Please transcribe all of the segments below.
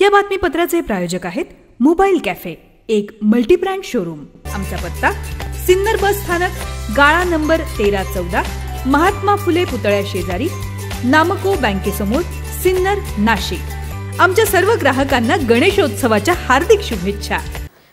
या बातमीपत्राचे प्रायोजक आहेत मोबाईल कॅफे एक मल्टीब्रँड शोरूम. आमचा पत्ता सिन्नर बस स्थानक गाळा नंबर तेरा चौदा महात्मा फुले पुतळ्या शेजारी नामको बँकेसमोर सिन्नर नाशिक. आमच्या सर्व ग्राहकांना गणेशोत्सवाच्या हार्दिक शुभेच्छा.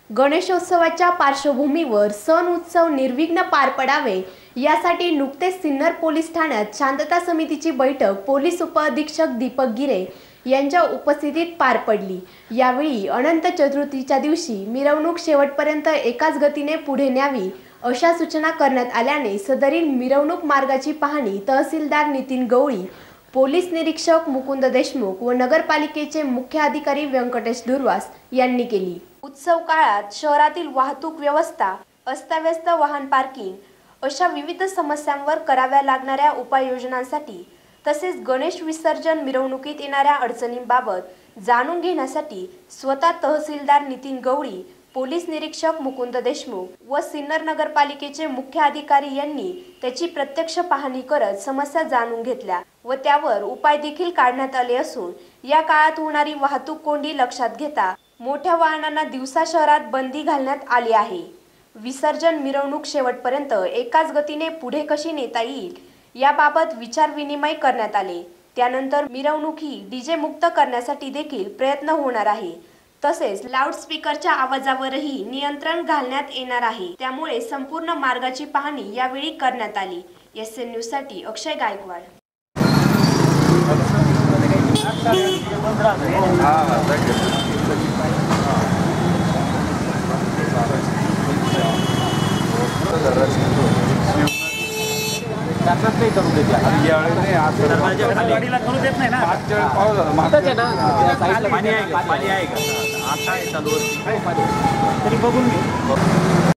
गणेशोत्सवाच्या पार्श्वभूमीवर सण उत्सव निर्विघ्न पार पडावे यासाठी नुकतेच सिन्नर पोलीस ठाण्यात शांतता समितीची बैठक पोलीस उपअधीक्षक दीपक गिरे यांच्या उपस्थितीत पार पडली. यावेळी अनंत चतुर्थीच्या दिवशी मिरवणूक शेवटपर्यंत एकाच गतीने पुढे न्यावी अशा सूचना करण्यात आल्याने सदरील मिरवणूक मार्गाची पाहणी तहसीलदार नितीन गवळी पोलीस निरीक्षक मुकुंद देशमुख व नगरपालिकेचे मुख्य अधिकारी व्यंकटेश दुर्वास यांनी केली. उत्सव काळात शहरातील वाहतूक व्यवस्था अस्ताव्यस्त वाहन पार्किंग अशा विविध समस्यांवर कराव्या लागणाऱ्या उपाययोजनांसाठी तसेच गणेश विसर्जन मिरवणुकीत येणाऱ्या अडचणींबाबत जाणून घेण्यासाठी स्वतः तहसीलदार नितीन गवळी पोलीस निरीक्षक मुकुंद देशमुख व सिन्नर नगरपालिकेचे मुख्य अधिकारी यांनी त्याची प्रत्यक्ष पाहणी करत समस्या जाणून घेतल्या व त्यावर उपाय देखील काढण्यात आले असून या काळात होणारी वाहतूक कोंडी लक्षात घेता मोठ्या वाहनांना दिवसा शहरात बंदी घालण्यात आली आहे. विसर्जन मिरवणूक शेवटपर्यंत एकाच गतीने पुढे कशी नेता येईल याबाबत विचारविनिमय करण्यात आले. त्यानंतर मिरवणुकी डीजे मुक्त करण्यासाठी देखील प्रयत्न होणार आहे. तसेच लाऊडस्पीकरच्या आवाजावरही नियंत्रण घालण्यात येणार आहे. त्यामुळे संपूर्ण मार्गाची पाहणी यावेळी करण्यात आली. एस एन न्यूजसाठी अक्षय गायकवाड गाडीला करू देत नाही ना. पाणी आहे का? पाणी आहे का? आता आहे चालू तरी बघून घे.